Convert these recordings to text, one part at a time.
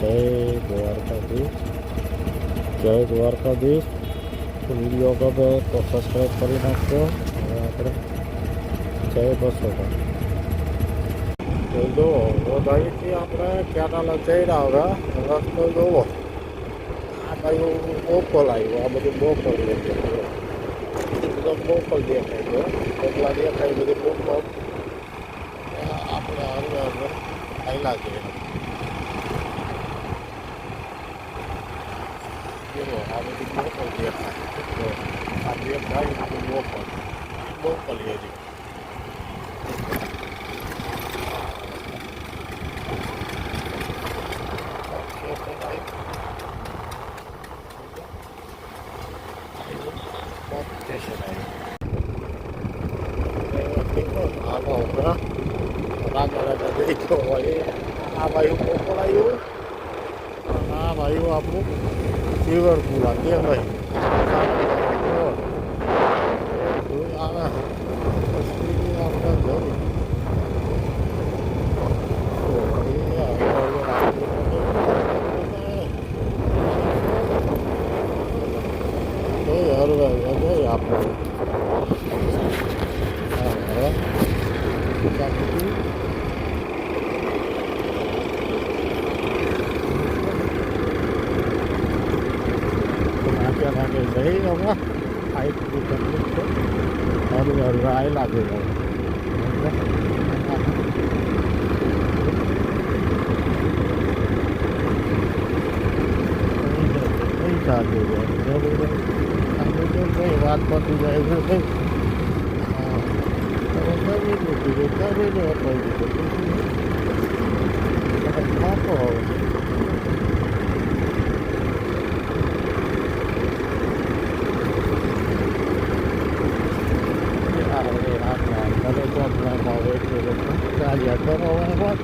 જય દ્વારકાધીશ. જય દ્વારકાધીશ. વીડિયો ગમે તો સબસ્ક્રાઈબ કરી નાખજો. અને આપણે જય બસો તો અહીંથી આપણે કેનાલ જઈ રહ્યા હવે. રસ્તો જોવો. આ કયું બોપલ આવ્યો, આ બધું બોપલ દેખાય. બધો બોપલ દેખાય છે. એટલા દેખાય બધી બોપલ. આપણે હરવે આયલા જઈએ આ બધી બોપલ દેખાય તો આ દેખાય આ બધી જઈ ગયો હોય આ ભાઈ બોપલ આવ્યું? આ ભાઈઓ આપણું શિવરપુરા કે ભાઈ આવે પછી આપણે જવું હરવે જઈએ આપણે નાકે નાકે જઈ હમણાં આઈ તકલીફ છે હરવે હરવે આવેલા છે પૈસા દે કઈ વાત પતી જાય છે કઈ તમે કરી દીધું કરી દો અપાઈ દીધું આપો હવે મને તો આપણા ભાવે છે ચાલ્યા કરો વાત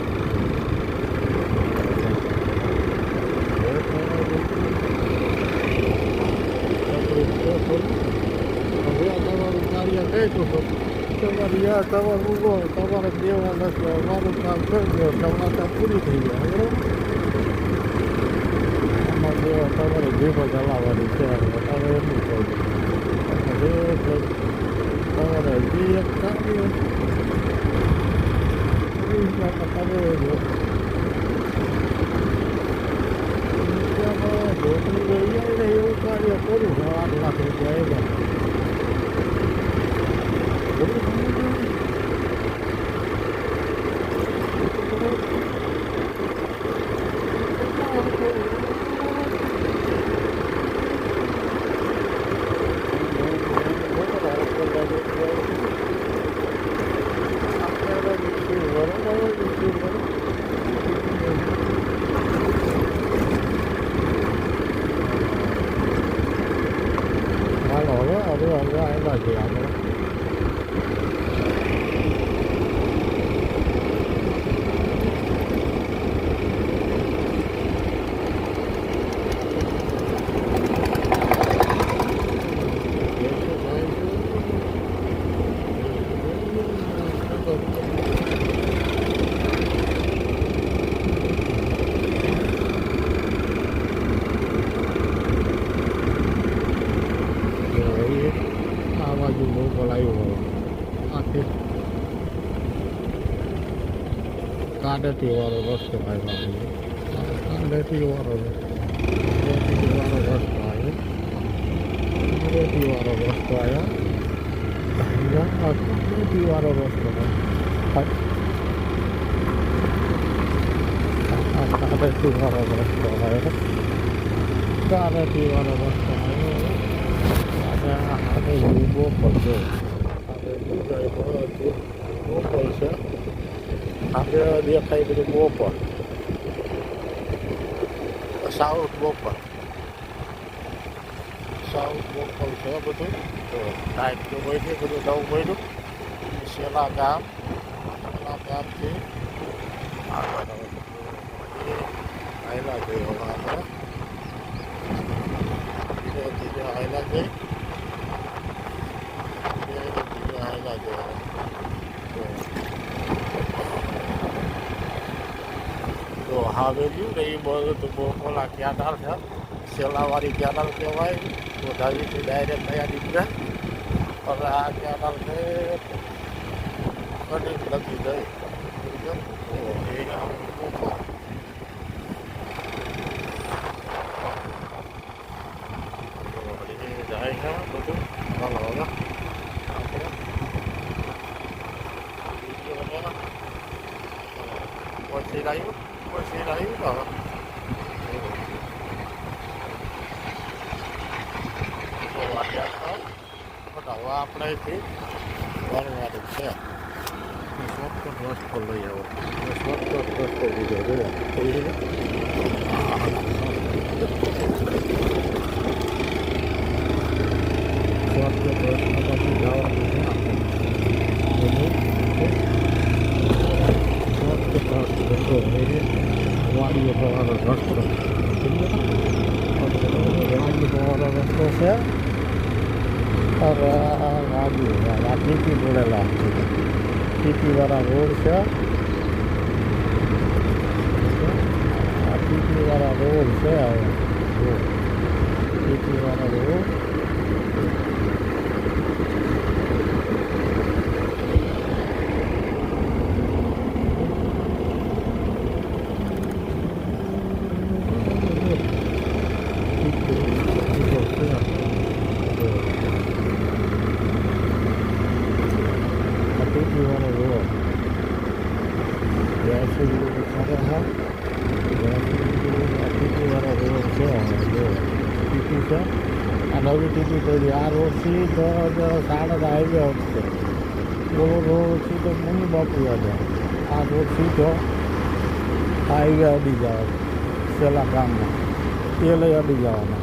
હવે તમારું કાર્ય કઈ તમારી યાર તમારે ઊભો તમારે દેવા નથી અમારું કામ કરી દો તમારા કામ પૂરી થઈ ગયા બરોબર આમાં દેવા તમારે જીભ ચલાવવાની છે તમે એટલું કહું તમારે જે એક કામ તમે ધોતરી લઈ જાય ને એવું કાર્ય કરું આઠ લાખ રૂપિયા એમાં હાલો હવે હવે હવે આવ્યા છીએ આપણે આ બાજુ બહુ બોલાયું આખી કાંડેથી વાળો રસ્તો આવ્યો કાંડેથી વાળો કાંડેથી વાળો રસ્તો આવ્યો કાંડેથી વાળો રસ્તો આવ્યો કાંડેથી વાળો રસ્તો કાંડેથી વાળો રસ્તો આવ્યો કાંડેથી વાળો રસ્તો આવ્યો અને આને ઊભો પડશે આપણે શું જાય બધું બોપલ છે આપણે દેખાય બધું બોપલ સાઉથ બોપલ સાઉથ બોપલ છે બધું. તો ટાઈપ તો હોય છે બધું નવું પડ્યું. શેલા ગામ શેલા ગામથી આગળ આવેલા જોઈએ હવે આપણે ધીરે ધીરે આવેલા જઈ હાવેલ્યું ને એ બધું ઓલા કેનાલ છે. સેલાવાળી કેનાલ કહેવાય. ગોધાવીથી ડાયરેક્ટ થયા નીકળે. હવે આ કેનાલ છે કડી લગી ગઈ. જાય છે બધું. ચાલો આપણે. પછી રહ્યું પછી રહ્યું તો તો હવે આપણે વરવાનું છે શોર્ટકટ રસ્તો લઈ આવો શોર્ટકટ રસ્તો બીજો જોયો શોર્ટકટ રસ્તામાંથી જવાનું છે આપણે શોર્ટકટ રસ્તો એ વાડીઓ જવાનો રસ્તો વાડીઓ જવાનો રસ્તો છે વાડીઓ આ ટીપી જોડેલા ટીપીવાળા રોડ છે. આ ટીપીવાળા રોડ છે હવે. ટીપીવાળા રોડ. આ નવી ટીપી કરી. આ રોડથી તો સાડા હાઈવે આવશે. ઓલો રોડ સીધો મુનિ બાપુ યાદ આ રોડ સીધો હાઈવે અડી જાય છેલ્લા ગામમાં એ લઈ અડી જવાના.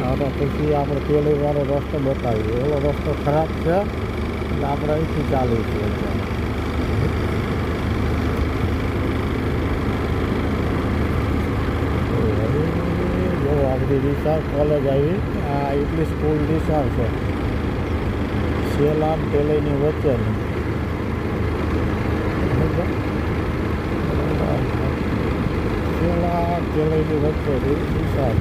હવે પછી આપણે પેલી વાળો રસ્તો બતાવીએ. એવો રસ્તો ખરાબ છે. એટલે આપણે અહીંથી ચાલુ અત્યારે આપણી વિશાળ કોલેજ આવી. આ એટલી સ્કૂલ દિશા છે સેલામ તેલઈની વચ્ચેની. સેલા તેલઈની વચ્ચે વિશાળ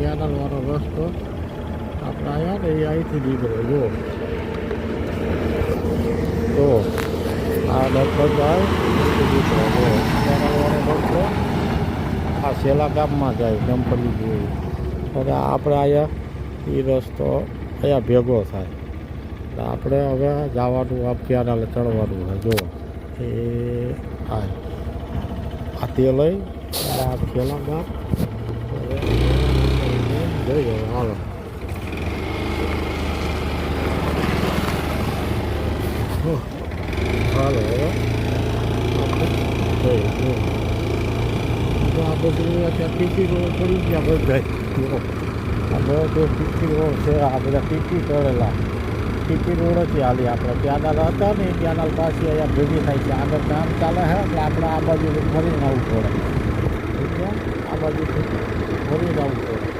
કેનાલ વાળો રસ્તો. આપણે આવ્યા ને એ અહીંથી નીકળ્યો જો. તો આ રસ્તો જાય નીકળ્યો જો. કેનાલ વાળો રસ્તો આ સેલા ગામમાં જાય ડમ્પલી જેવી. હવે આપણે આવ્યા એ રસ્તો અહીંયા ભેગો થાય. એટલે આપણે હવે જવાનું આ કેનાલે ચડવાનું હોય જો. એ આ આ તે લઈ, આ ખેલા ગામ. જઈ જાય હાલો હાલો આ બધું અત્યારે પીટી રોડ પડી ગયા બધા. આ બધો ટીપી રોડ છે આ બધા પીટી કરેલા પીટી રોડ જ ચાલી આપણે ત્યાંના હતા ને ત્યાંના પાસે અહીંયા ભેગી થાય છે આગળ કામ ચાલે છે એટલે આપણે આ બાજુ ફરીને પડે આ બાજુથી ફરીને પડે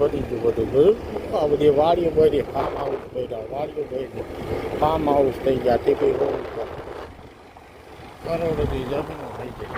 બની ગયું બધું. બધું આ બધી વાડીઓ બધી ફાર્મ હાઉસ બન્યા. વાડીઓ બની ફાર્મ હાઉસ થઈ ગયા. ઉપર કરોડોની જમીનો થઈ ગઈ.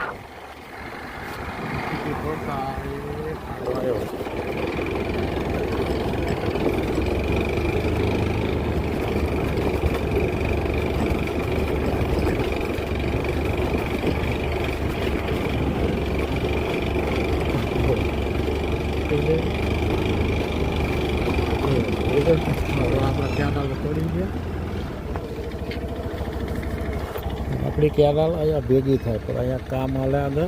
આપણી કેનાલ અહીંયા ભેગી થાય, પણ અહીંયા કામ હાલે આગળ.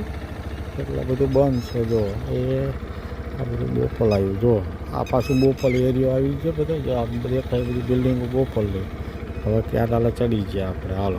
એટલે બધું બંધ છે, જો. એ આ બધું બોપલ આવ્યું, જો. આ પાછું બોપલ એરિયો આવી ગયો બધા. જો આ દેખાય, બધી બિલ્ડિંગો બોપલ હવે કેનાલે ચડી ગયા આપણે, હાલો.